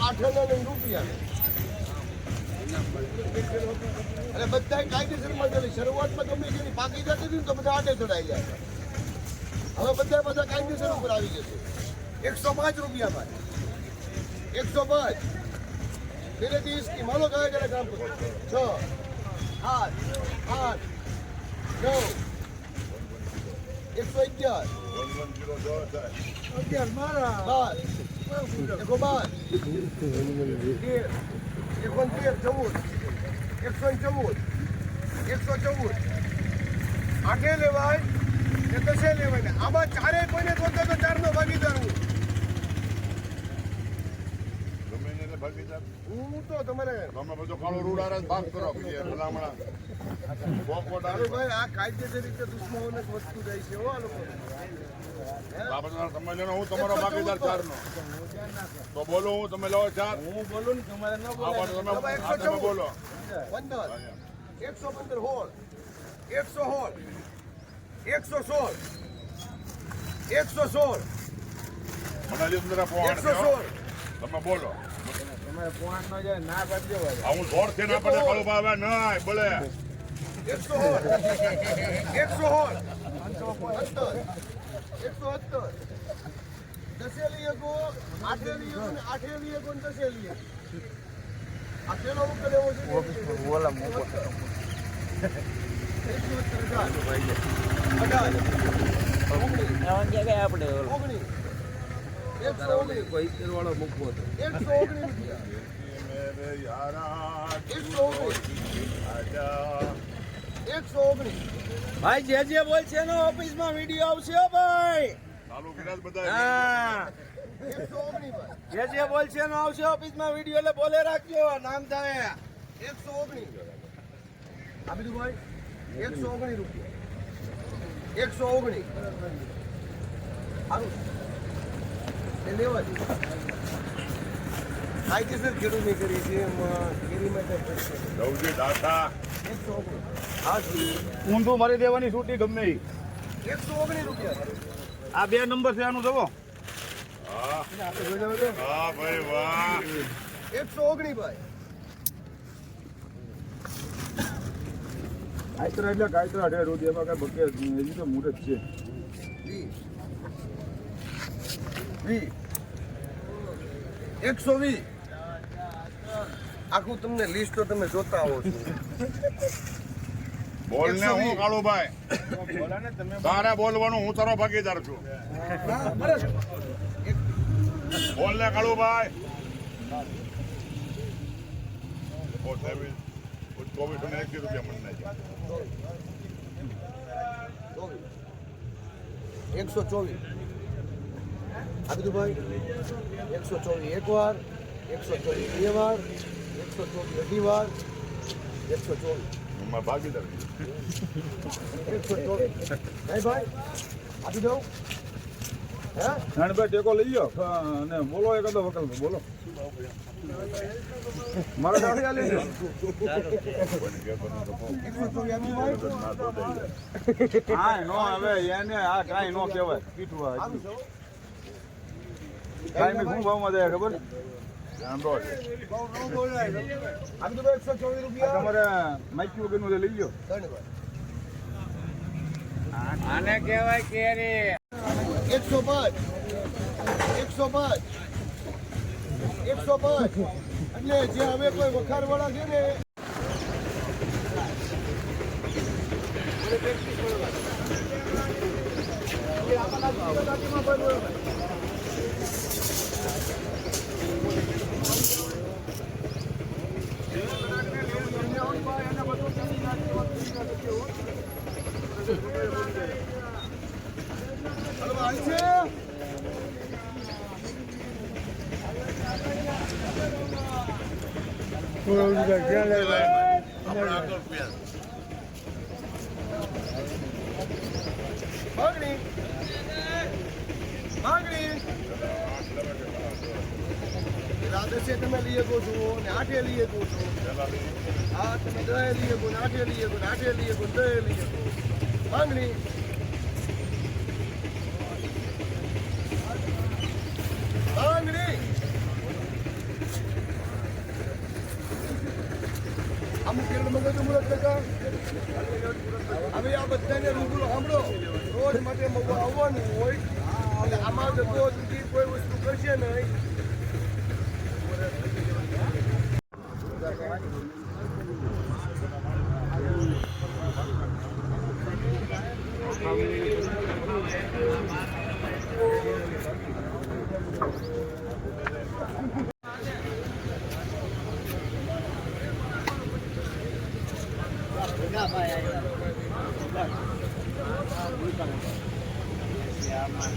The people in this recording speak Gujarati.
આઠ હજાર રૂપિયા. અને બધા કાયદેસરમાં ચાલે શરૂઆતમાં ગમે છે પાકી જતી હતી ને તો બધા આટે ચડાઈ જાય હવે બધા બધા કાયદેસર ઉપર આવી જશે એકસો પાંચ રૂપિયામાં એકસો પાંચ. ધીરે ધીરે સ્કીમ હાલો કયા કયા કામ કરો. છ આઠ આઠ નવ એકસો અગિયાર. અગિયાર મારા બાર. એકસો બાર. તેર એકોતેર ચૌદ એકસો ચૌદ એકસો ચૌદ આઠે લેવાય? કે દસે લેવાય આમાં ચારે કોઈને ગોતો તો ચારનો ભાગીદાર હું ગમે એને ભાગીદાર હું તો તમારે તમે બધો કાળો રૂડારા ભાગ કરો કે ભલામણા. બોકોટ અરે ભાઈ આ કાયદેસર રીતે દુશ્મનોને વસ્તુ જાય છે હો આ લોકો. હું? તમારો ભાગીદાર ચારનો. તો બોલો હું તમે લો ચાર. હું બોલું ને તમારે ન આ બોલાય. તમે. બોલો. પંદર. એકસો પંદર હોળ એકસો હોળ એકસો સોળ. એકસો સોળ. એકસો સોળ. તમે બોલો. તમારે નો જાય ના ભાઈ. આ હું જોરથી ના પડે કાળો ભાવે ના બોલે એકસો હોળ એકસો એકસો સત્તર દસે લઈએ ગો આઠે લઈએ ગો ને આઠે લઈએ ગો ને દસે લઈએ આ પેલો ઉપર એકસો સત્તર અઢાર. ઓગણીસ એકસો ઓગણીસ. ઓગણીસ આજા એકસો ઓગણીસ ભાઈ, જે જે બોલ છે એનો ઓફિસમાં વીડિયો આવશે ભાઈ. હા. જે જે બોલ છે એનો આવશે ઓફિસમાં વીડિયો, એટલે બોલે રાખજો નામ થાય. એકસો ઓગણીસ આ બીજું ભાઈ એકસો ઓગણીસ રૂપિયા. એકસો ઓગણીસ. સારું એ લેવા દે. કાયદેસર ખેડૂતની કરી છે એમાં કેરીમાં દાતા. એકસો ઓગણીસ. ઊંધું મારી દેવાની છૂટી ગમે એકસો ઓગણીસ રૂપિયા આ બે નંબર છે આનું જવો હા. હા વાહ. એકસો ઓગણીસ ભાઈ. કાયતરા એટલે કાયતરા અઢાર રોજ એમાં કઈ બકે હજી તો મુહૂર્ત છે. વીસ એકસો વીસ આખું તમને લિસ્ટ તો તમે જોતા આવો છો. બોલ ને હું. કાળુભાઈ? તમે તારે બોલવાનું હું તારો ભાગીદાર છું. બોલ ને કાળુભાઈ ચોવીસો ને એકવીસ રૂપિયા મને એકસો ચોવીસ. આ બધું એકસો ચોવીસ એક વાર એકસો ચોવીસ બે વાર એકસો ચોવીસ અઢી વાર એકસો ચોવીસ. ભાગીદાર. એકસો ચોવીસ. ભાઈ? આપી દઉં ટેકો લઈ ગયો. અને બોલો એક અદો વકલ બોલો. મારા આલી ના હવે એને આ કાંઈ નો કહેવાય. પીઠું કાંઈ શું ભાવમાં જાય ખબર? તમારે માઇકી વગરનું લઈ લો આને કહેવાય કેરી એકસો પાંચ. એકસો પાંચ. એકસો પાંચ. એટલે જે હવે કોઈ વખારવાળા છે ને હલો છે આપણે આગળ પ્યાર. માગણી. તમે લઈ શકો છો ને આઠે લઈ શકો છો હા, તમે દહે લઈ શકો ને આઠે ને આઠે લઈ શકો દહે લઈ શકો માગણી. માગણી. અમુક કિરણ મગજ મુરત ટકા હવે આ બધાને રૂબરૂ સાંભળો. રોજ માટે આવવાનું હોય. A malta do outro dia foi o estuca de Yeah, bye, bye, bye. Bye, આપણા